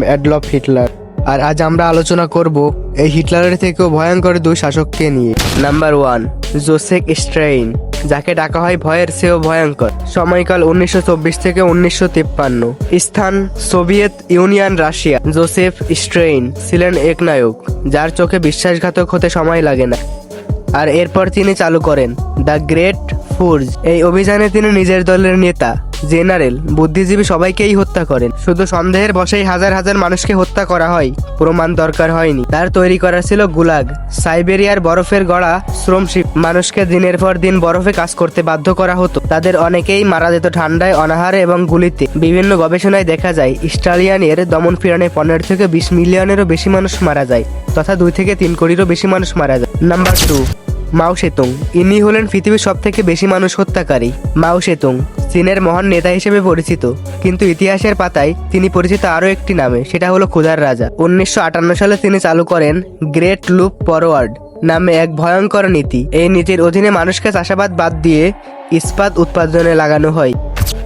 Adolf Hitler. আর আজ আমরা আলোচনা করব এই হিটলারের থেকেও ভয়ঙ্কর দুই শাসককে নিয়ে। নাম্বার ওয়ান জোসেক স্ট্রেইন যাকে ডাকা হয় ভয়ের চেয়েও ভয়ঙ্কর। সময়কাল উনিশশো চব্বিশ থেকে উনিশশো তিপ্পান্ন। স্থান, Soviet Union, Russia. Joseph Stalin ছিলেন এক নায়ক, যার চোখে বিশ্বাসঘাতক হতে সময় লাগে না। আর এরপর তিনি চালু করেন, দ্য গ্রেট ফুর্জ। এই অভিযানে তিনি নিজের দলের নেতা। জেনারেল, বুদ্ধিজীবী সবাইকেই হত্যা করেন। শুধু সন্দেহের বসেই হাজার হাজার মানুষকে হত্যা করা হয়। প্রমাণ দরকার হয়নি। তার তৈরি করা ছিল গুলাগ। সাইবেরিয়ার বরফের গড়া শ্রমশিপ মানুষকে দিনের পর দিন বরফে কাজ করতে বাধ্য করা হতো। তাদের অনেকেই মারা যেত ঠান্ডায়, অনাহারে এবং গুলিতে। বিভিন্ন গবেষণায় দেখা যায় স্টালিয়ানের দমন পীড়নে পনেরো থেকে বিশ মিলিয়নেরও বেশি মানুষ মারা যায়, তথা দুই থেকে তিন কোটিরও বেশি মানুষ মারা যায়। Number two, Mao Tsetung. ইনি হলেন পৃথিবীর সব থেকে বেশি মানুষ হত্যাকারী। মাও সেতুং। চীনের মহান নেতা হিসেবে পরিচিত। কিন্তু ইতিহাসের পাতায় তিনি পরিচিত আরও একটি নামে, সেটা হলো ক্ষুধার রাজা। উনিশশো আটান্ন সালে তিনি চালু করেন গ্রেট লুপ ফরওয়ার্ড নামে এক ভয়ঙ্কর নীতি। এই নীতির অধীনে মানুষকে চাষাবাদ বাদ দিয়ে ইস্পাত উৎপাদনে লাগানো হয়।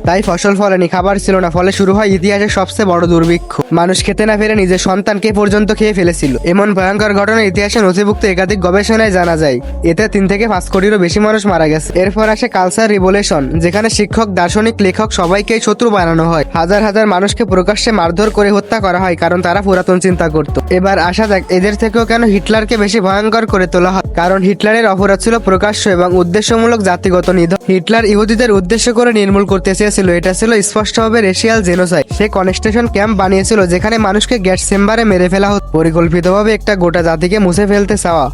তাই ফসল ফলেনি, খাবার ছিল না। ফলে শুরু হয় ইতিহাসের সবচেয়ে বড় দুর্ভিক্ষ। মানুষ খেতে না ফেরে নিজের সন্তানকে পর্যন্ত খেয়ে ফেলেছিল। এমন ভয়ঙ্কর ঘটনা ইতিহাসে নথিভুক্ত একাধিক গবেষণায় জানা যায়। এতে তিন থেকে পাঁচ কোটিরও বেশি মানুষ মারা গেছে। এরপর আসে কালচার রিভলিউশন যেখানে শিক্ষক, দার্শনিক, লেখক সবাইকেই শত্রু বানানো হয়। হাজার হাজার মানুষকে প্রকাশ্যে মারধর করে হত্যা করা হয়, কারণ তারা পুরাতন চিন্তা করত। এবার আসা যাক, এদের থেকেও কেন হিটলারকে বেশি ভয়ঙ্কর করে তোলা হয়? কারণ হিটলারের অপরাধ ছিল প্রকাশ্য এবং উদ্দেশ্যমূলক জাতিগত নিধন। হিটলার ইহুদিদের উদ্দেশ্য করে নির্মূল করতে চেয়েছিল এটা ছিল স্পষ্টভাবে রেশিয়াল জেনোসাইড সে কনস্টেশন ক্যাম্প বানিয়েছিল, যেখানে মানুষকে গ্যাস চেম্বারে মেরে ফেলা হতো। পরিকল্পিতভাবে একটা গোটা জাতিকে মুছে ফেলতে চাওয়া।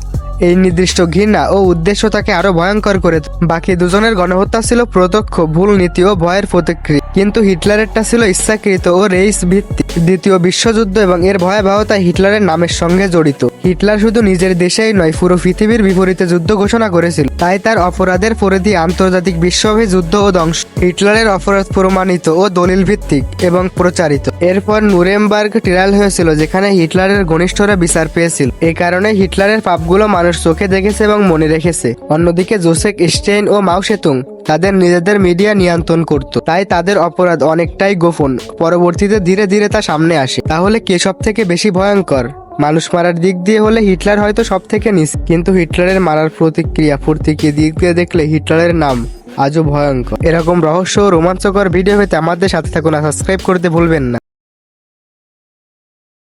এই নির্দিষ্ট ঘৃণা ও উদ্দেশ্য তাকে আরও ভয়ঙ্কর করে বাকি দুজনের গণহত্যা ছিল প্রত্যক্ষ, ভুল নীতি ও ভয়ের প্রতিক্রিয়া। কিন্তু হিটলারেরটা ছিল ইচ্ছাকৃত ও রেইস ভিত্তিক। দ্বিতীয় বিশ্বযুদ্ধ এবং এর ভয়াবহতা হিটলারের নামের সঙ্গে জড়িত। হিটলার শুধু নিজের দেশেই নয়, পুরো পৃথিবীর বিপরীতে যুদ্ধ ঘোষণা করেছিল। তাই তার অপরাধের পরিধি আন্তর্জাতিক বিশ্বব্যাপী যুদ্ধ ও ধ্বংস। হিটলারের অপরাধ প্রমাণিত ও দলিল ভিত্তিক এবং প্রচারিত। এরপর নুরেমবার্গ ট্রায়াল হয়েছিল, যেখানে হিটলারের ঘনিষ্ঠরা বিচার পেয়েছিল। এই কারণে হিটলারের পাপগুলো মানুষ চোখে দেখেছে এবং মনে রেখেছে। অন্যদিকে জোসেক স্টেইন ও মাও সেতুং তাদের নিজেদের মিডিয়া নিয়ন্ত্রণ করত। তাই তাদের অপরাধ অনেকটাই গোপন। পরবর্তীতে ধীরে ধীরে তা সামনে আসে। তাহলে কে সব থেকে বেশি ভয়ঙ্কর? মানুষ মারার দিক দিয়ে হলে হিটলার হয়তো সব থেকে নিস কিন্তু হিটলারের মারার প্রতিক্রিয়া প্রতিক্রিয়া দিক দিয়ে দেখলে হিটলারের নাম আজও ভয়ঙ্কর। এরকম রহস্য ও রোমাঞ্চকর ভিডিও পেতে আমাদের সাথে থাকুন আর সাবস্ক্রাইব করতে ভুলবেন না।